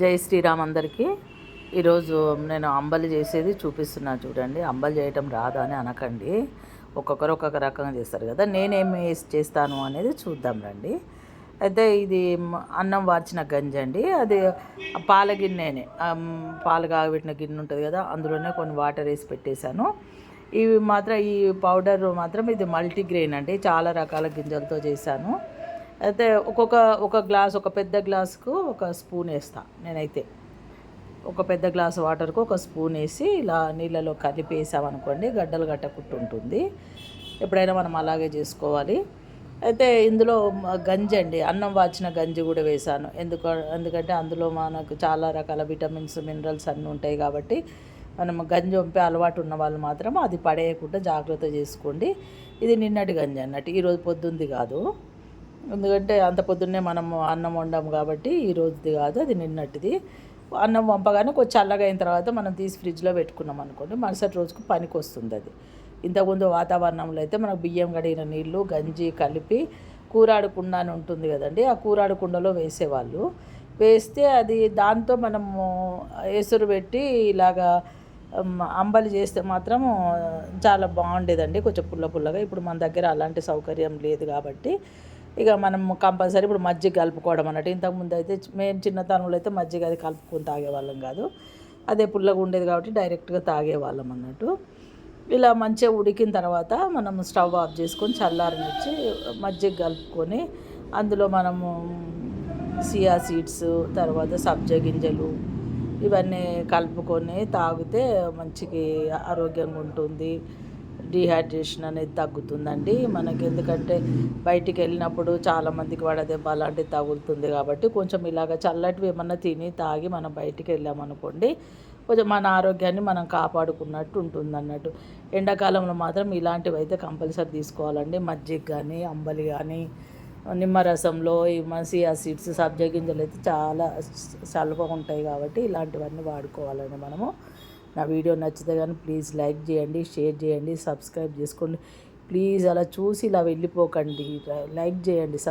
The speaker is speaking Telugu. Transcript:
జై శ్రీరామ్ అందరికీ. ఈరోజు నేను అంబలి చేసేది చూపిస్తున్నాను చూడండి. అంబలి చేయటం రాదా అని అనకండి. ఒక్కొక్కరు ఒక్కొక్క రకంగా చేస్తారు కదా. నేనేమి వేసి చేస్తాను అనేది చూద్దాం రండి. అయితే ఇది అన్నం వార్చిన గంజి అండి. అది పాల గిన్నెనే. పాలు కాగబెట్టిన గిన్నె ఉంటుంది కదా అందులోనే కొన్ని వాటర్ వేసి పెట్టేశాను. ఇవి మాత్రం ఈ పౌడర్ మాత్రం ఇది మల్టీగ్రెయిన్ అండి. చాలా రకాల గింజలతో చేశాను. అయితే ఒక్కొక్క ఒక గ్లాస్ ఒక పెద్ద గ్లాస్కు ఒక స్పూన్ వేస్తా నేనైతే. ఒక పెద్ద గ్లాస్ వాటర్కు ఒక స్పూన్ వేసి ఇలా నీళ్ళలో కలిపేసామనుకోండి గడ్డలు గట్టకుండా ఉంటుంది ఎప్పుడైనా మనం అలాగే చేసుకోవాలి. అయితే ఇందులో గంజి అండి అన్నం వాచిన గంజి కూడా వేసాను. ఎందుకు ఎందుకంటే అందులో మనకు చాలా రకాల విటమిన్స్ మినరల్స్ అన్నీ ఉంటాయి కాబట్టి మనం గంజి వంపే అలవాటు ఉన్న వాళ్ళు మాత్రం అది పడేయకుండా జాగ్రత్త చేసుకోండి. ఇది నిన్నటి గంజి అన్నట్టు ఈరోజు పొద్దుంది కాదు. ఎందుకంటే అంత పొద్దున్నే మనం అన్నం వండాము కాబట్టి ఈ రోజుది కాదు అది నిన్నటిది. అన్నం వంపగానే కొంచెం చల్లగా అయిన తర్వాత మనం తీసి ఫ్రిడ్జ్లో పెట్టుకున్నాం అనుకోండి మరుసటి రోజుకు పనికి వస్తుంది అది. ఇంతకుముందు వాతావరణంలో అయితే మనకు బియ్యం కడిగిన నీళ్ళు గంజి కలిపి కూరాడు కుండ అని ఉంటుంది కదండి ఆ కూరాడు కుండలో వేసేవాళ్ళు. వేస్తే అది దాంతో మనము ఎసురు పెట్టి ఇలాగా అంబలి చేస్తే మాత్రం చాలా బాగుండేదండి కొంచెం పుల్ల పుల్లగా. ఇప్పుడు మన దగ్గర అలాంటి సౌకర్యం లేదు కాబట్టి ఇక మనం కంపల్సరీ ఇప్పుడు మజ్జిగ కలుపుకోవడం అన్నట్టు. ఇంతకుముందు అయితే మేము చిన్నతనంలో అయితే మజ్జిగ అది కలుపుకొని తాగేవాళ్ళం కాదు. అదే పుల్లగా ఉండేది కాబట్టి డైరెక్ట్గా తాగేవాళ్ళం అన్నట్టు. ఇలా మంచిగా ఉడికిన తర్వాత మనం స్టవ్ ఆఫ్ చేసుకొని చల్లారనిచ్చి మజ్జిగ కలుపుకొని అందులో మనము సియా సీడ్స్ తర్వాత సబ్జా గింజలు ఇవన్నీ కలుపుకొని తాగితే మంచికి ఆరోగ్యంగా ఉంటుంది. డిహైడ్రేషన్ అనేది తగ్గుతుందండి. మనకి ఎందుకంటే బయటికి వెళ్ళినప్పుడు చాలామందికి వడదెబ్బ అలాంటివి తగులుతుంది కాబట్టి కొంచెం ఇలాగ చల్లటివి ఏమన్నా తిని తాగి మనం బయటికి వెళ్ళామనుకోండి కొంచెం మన ఆరోగ్యాన్ని మనం కాపాడుకున్నట్టు ఉంటుంది అన్నట్టు ఎండాకాలంలో మాత్రం ఇలాంటివి అయితే కంపల్సరీ తీసుకోవాలండి. మజ్జిగ కానీ అంబలి కానీ నిమ్మరసంలో ఈ మసియా సీడ్స్ సబ్జా గింజలు అయితే చాలా చల్లగా ఉంటాయి కాబట్టి ఇలాంటివన్నీ వాడుకోవాలండి మనము. నా వీడియో నచ్చితే కానీ ప్లీజ్ లైక్ చేయండి షేర్ చేయండి సబ్స్క్రైబ్ చేసుకోండి. ప్లీజ్ అలా చూసి ఇలా వెళ్ళిపోకండి. లైక్ చేయండి సబ్